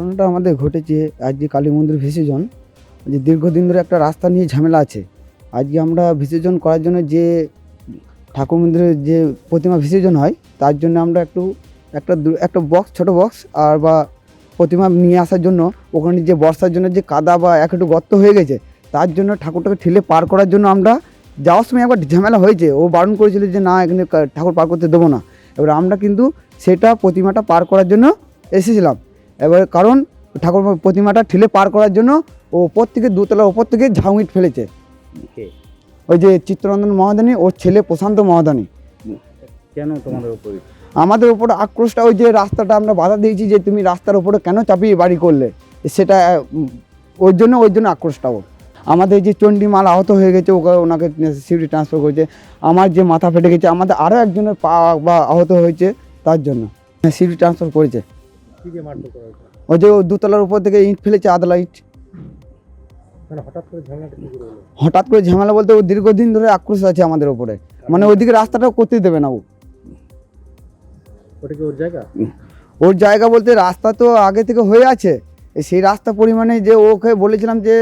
ঘটনাটা আমাদের ঘটেছে আজকে কালী মন্দির বিসর্জন যে দীর্ঘদিন ধরে একটা রাস্তা নিয়ে ঝামেলা আছে। আজকে আমরা বিসর্জন করার জন্য যে ঠাকুর মন্দিরের যে প্রতিমা বিসর্জন হয়, তার জন্য আমরা একটু একটা একটা বক্স ছোট বক্স আর বা প্রতিমা নিয়ে আসার জন্য ওখানে যে বর্ষার জন্য যে কাদা বা এক একটু গর্ত হয়ে গেছে, তার জন্য ঠাকুরটাকে ঠেলে পার করার জন্য আমরা যাওয়ার সময় একবার ঝামেলা হয়েছে। ও বারণ করেছিল যে না, এখানে ঠাকুর পার করতে দেবো না। এবার আমরা কিন্তু সেটা প্রতিমাটা পার করার জন্য এসেছিলাম। এবার কারণ ঠাকুর প্রতিমাটা ঠেলে পার করার জন্য ও ওপর থেকে দুতলার ওপর থেকে ঝাউইট ফেলেছে। ওই যে চিত্তরঞ্জন মহাদানী ওর ছেলে প্রশান্ত মহাদানী। কেন তোমাদের উপরে? আমাদের উপর আক্রোশটা ওই যে রাস্তাটা আমরা বাধা দিয়েছি যে তুমি রাস্তার উপরে কেন চাপিয়ে বাড়ি করলে? সেটা ওর জন্য ওই জন্য আক্রোশটা ওর। আমাদের যে চণ্ডীমাল আহত হয়ে গেছে ওকে ওনাকে সিউড়ি ট্রান্সফার করেছে আমার যে মাথা ফেটে গেছে আমাদের আরও একজনের পা বা আহত হয়েছে তার জন্য। সিউড়ি ট্রান্সফার করেছে। কি দিয়ে মারধর করা হয়েছে? ওই যে ও দুতলার উপর থেকে ইট ফেলেছে আদলা ইট মানে হঠাৎ করে ঝামেলাটা কি করে হলো? হঠাৎ করে ঝামেলা বলতে ও দীর্ঘদিন ধরে আক্রোশ আছে আমাদের উপরে। মানে ওইদিকে রাস্তাটাও করতে দেবে না ও। ওটা কি ওর জায়গা? ওর জায়গা বলতে রাস্তা তো আগে থেকে হয়ে আছে। এই সেই রাস্তা পরিমাণে যে ওকে বলেছিলাম যে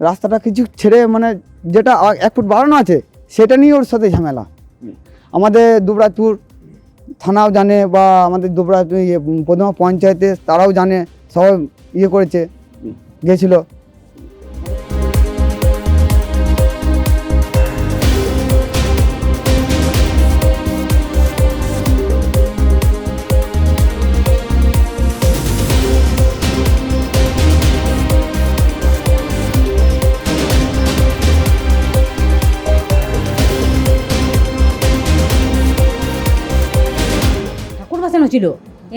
রাস্তাটা কিছু ছেড়ে মানে যেটা এক ফুট বাড়ানো আছে সেটা নিয়ে ওর সাথে ঝামেলা। আমাদের দুবরাজপুর থানাও জানে বা আমাদের দুপুরা ইয়ে প্রথমা পঞ্চায়েতে তারাও জানে সব ইয়ে করেছে গেছিল। বাসানো ছিল।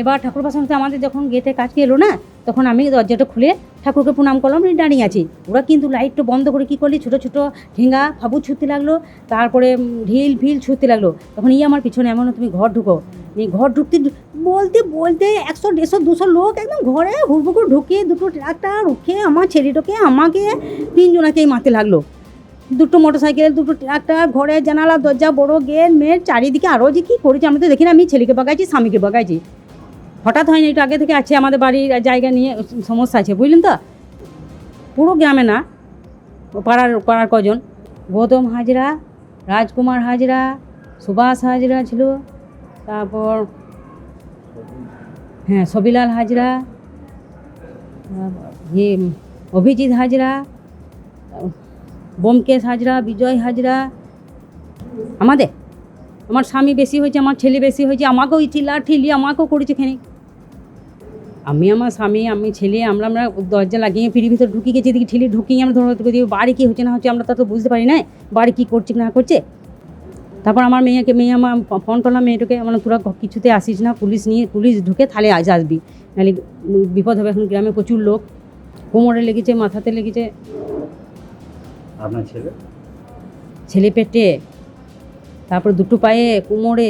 এবার ঠাকুর বাসানোতে আমাদের যখন গেটে কাজকে এলো না, তখন আমি দরজাটা খুলে ঠাকুরকে প্রণাম করলাম। দাঁড়িয়ে আছি ওরা কিন্তু লাইটটা বন্ধ করে কী করলি? ছোটো ছোটো ঠেঙ্গা ফাবু ছুটতে লাগল। তারপরে ঢিল ফিল ছুটতে লাগল। তখন ই আমার পিছনে এমন, তুমি ঘর ঢুকো। এই ঘর ঢুকতে বলতে বলতে একশো, দেড়শো, দুশো লোক একদম ঘরে হুড়বুকুর ঢুকে দুটো ট্রাক্টার রুখে আমার ছেলেটাকে, আমাকে তিনজনাকেই মারতে লাগল। দুটো মোটর সাইকেল দুটো ট্রাক্টর ঘরের জানালা, দরজা, বড় গেট, মেট, চারিদিকে আরও যে কী করেছে আমি তো দেখি না, আমি ছেলেকে বাগাইছি স্বামীকে বাগাইছি হঠাৎ হয়নি, একটু আগে থেকে আছে আমাদের বাড়ির জায়গা নিয়ে, সমস্যা আছে, বুঝলেন তো? পুরো গ্রামে না, পাড়ার পাড়ার কজন, গৌতম হাজরা, রাজকুমার হাজরা, সুভাষ হাজরা ছিল, তারপর হ্যাঁ সবিলাল হাজরা ইয়ে অভিজিৎ হাজরা বোমকেশ হাজরা, বিজয় হাজরা, আমাদের? আমার স্বামী বেশি হয়েছে, আমার ছেলে বেশি হয়েছে, আমাকেও চিল্লা ঠিলি, আমাকেও করেছে খানিক। আমি আমার স্বামী, আমি ছেলে, আমরা আমরা দরজা লাগিয়ে পিড়ির ভিতরে ঢুকে গেছি, এদিকে ঠেলে ঢুকিয়ে আমরা পারি বাড়ি কী হচ্ছে না হচ্ছে, আমরা তা তো বুঝতে পারি না, বাড়ি কী করছে না করছে। তারপর আমার মেয়েকে, মেয়ে আমার ফোন করলাম, মেয়েটাকে মানে তোরা কিছুতে আসিস না, পুলিশ নিয়ে, পুলিশ ঢুকে তাহলে আজ আসবি। নাহলে বিপদ হবে, এখন গ্রামে প্রচুর লোক। কোমরে লেগেছে, মাথাতে লেগেছে। আপনার ছেলে? ছেলে পেটে তারপর দুটো পায়ে কোমরে।